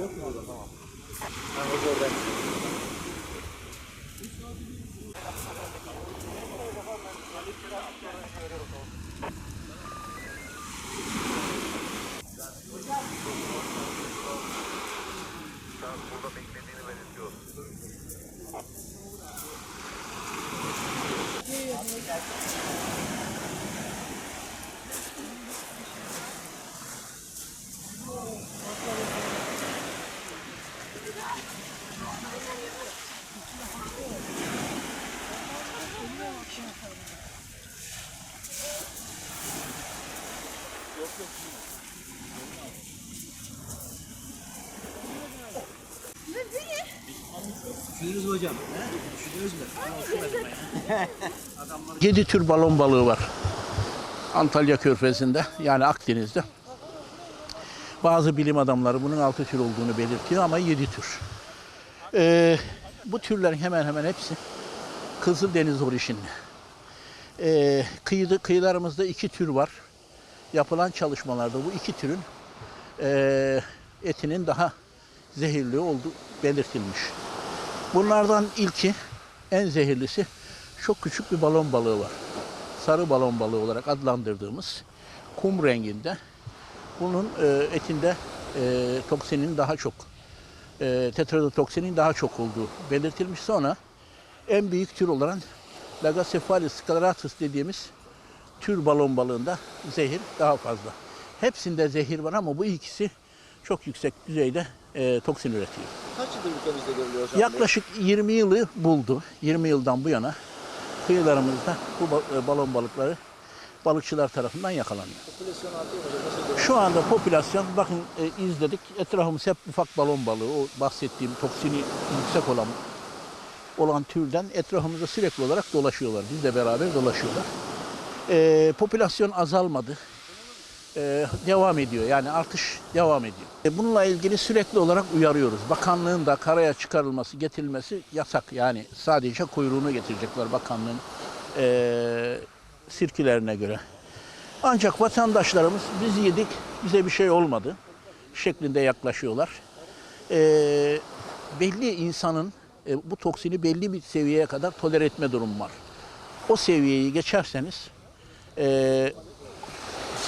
Yok mu orada tamam. Ben orada öğrendim. Düşünürüz hocam. Düşünürüz mü? Yedi tür balon balığı var. Antalya Körfezi'nde yani Akdeniz'de. Bazı bilim adamları bunun altı tür olduğunu belirtiyor ama yedi tür. Ee, bu türlerin hemen hemen hepsi Kızıldeniz orijinli. Ee, kıyıda, kıyılarımızda iki tür var. Yapılan çalışmalarda bu iki türün ee, etinin daha zehirli olduğu belirtilmiş. Bunlardan ilki, en zehirlisi çok küçük bir balon balığı var. Sarı balon balığı olarak adlandırdığımız kum renginde. Bunun e, etinde e, toksinin daha çok, e, tetradotoksinin daha çok olduğu belirtilmiş. Sonra en büyük tür olan Lagacephalus scleratus dediğimiz tür balon balığında zehir daha fazla. Hepsinde zehir var ama bu ikisi çok yüksek düzeyde e, toksin üretiyor. Kaç yıldır ülkemizde görülüyor hocam? Yaklaşık 20 yılı buldu. 20 yıldan bu yana kıyılarımızda bu e, balon balıkları balıkçılar tarafından yakalanıyor. Popülasyon artıyor mu? Nasıl? Şu anda popülasyon bakın e, izledik. Etrafımız hep ufak balon balığı. O bahsettiğim toksini yüksek olan olan türden etrafımızda sürekli olarak dolaşıyorlar. Bizle beraber dolaşıyorlar. E, popülasyon azalmadı. E, devam ediyor. Yani artış devam ediyor. E, bununla ilgili sürekli olarak uyarıyoruz. Bakanlığın da karaya çıkarılması, getirilmesi yasak. Yani sadece kuyruğunu getirecekler bakanlığın e, sirkilerine göre. Ancak vatandaşlarımız biz yedik, bize bir şey olmadı şeklinde yaklaşıyorlar. Ee, belli insanın e, bu toksini belli bir seviyeye kadar tolere etme durumu var. O seviyeyi geçerseniz e,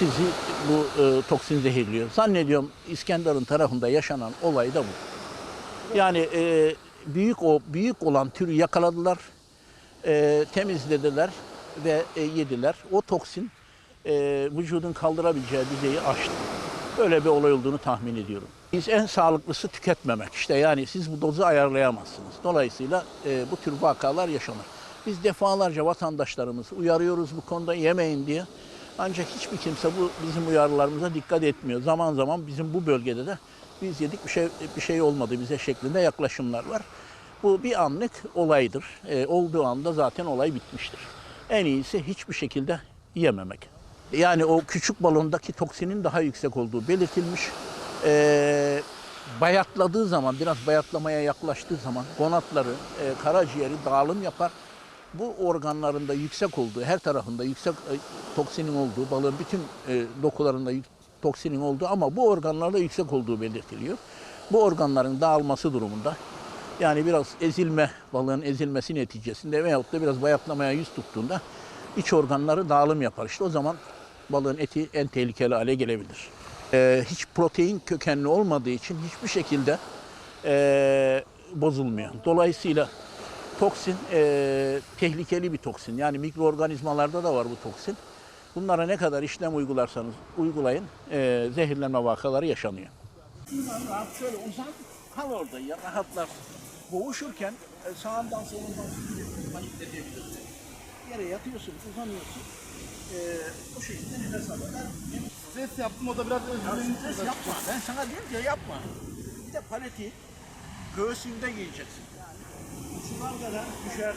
sizi bu e, toksin zehirliyor. Zannediyorum İskenderun tarafında yaşanan olay da bu. Yani e, büyük o büyük olan türü yakaladılar, e, temizlediler ve e, yediler. O toksin e, vücudun kaldırabileceği düzeyi aştı. Böyle bir olay olduğunu tahmin ediyorum. Biz en sağlıklısı tüketmemek. İşte yani siz bu dozu ayarlayamazsınız. Dolayısıyla e, bu tür vakalar yaşanır. Biz defalarca vatandaşlarımızı uyarıyoruz bu konuda yemeyin diye. Ancak hiçbir kimse bu bizim uyarılarımıza dikkat etmiyor. Zaman zaman bizim bu bölgede de biz yedik bir şey bir şey olmadı bize şeklinde yaklaşımlar var. Bu bir anlık olaydır. E, olduğu anda zaten olay bitmiştir. En iyisi hiçbir şekilde yememek. Yani o küçük balondaki toksinin daha yüksek olduğu belirtilmiş. E, bayatladığı zaman, biraz bayatlamaya yaklaştığı zaman gonatları, e, karaciğeri dağılım yapar. Bu organlarında yüksek olduğu, her tarafında yüksek e, toksinin olduğu, balığın bütün e, dokularında toksinin olduğu ama bu organlarda yüksek olduğu belirtiliyor. Bu organların dağılması durumunda yani biraz ezilme, balığın ezilmesi neticesinde veyahut da biraz bayatlamaya yüz tuttuğunda iç organları dağılım yapar. İşte o zaman balığın eti en tehlikeli hale gelebilir. Ee, hiç protein kökenli olmadığı için hiçbir şekilde ee, bozulmuyor. Dolayısıyla toksin ee, tehlikeli bir toksin. Yani mikroorganizmalarda da var bu toksin. Bunlara ne kadar işlem uygularsanız uygulayın ee, zehirlenme vakaları yaşanıyor. Rahat şöyle uzan, kal orada ya rahatlarsın. Boğuşurken e, sağından solundan panik edebilirsin. Yere yatıyorsun, uzanıyorsun. E, bu şekilde nefes alırlar. Ses yaptım o da biraz özgürlüğünü yapma. Ben sana diyorum ki yapma. Bir de paleti göğsünde giyeceksin. Şunlar kadar düşer.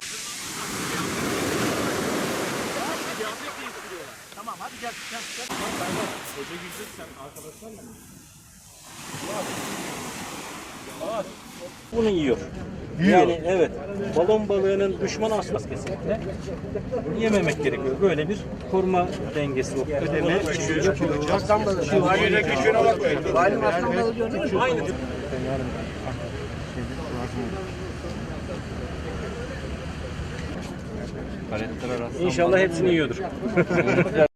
Tamam hadi gel. gel, gel. Bak ben bak. Koca girecek sen arkadaşlar mı? Var. Bunu yiyor. Yiyor. Yani evet. Balon balığının düşman aslas kesinlikle. Yememek gerekiyor. Böyle bir koruma dengesi o. Ödeme yapılacak. Aslan balığı. Aynı aslan balığı görüyor musun? Aynı. İnşallah hepsini yiyordur.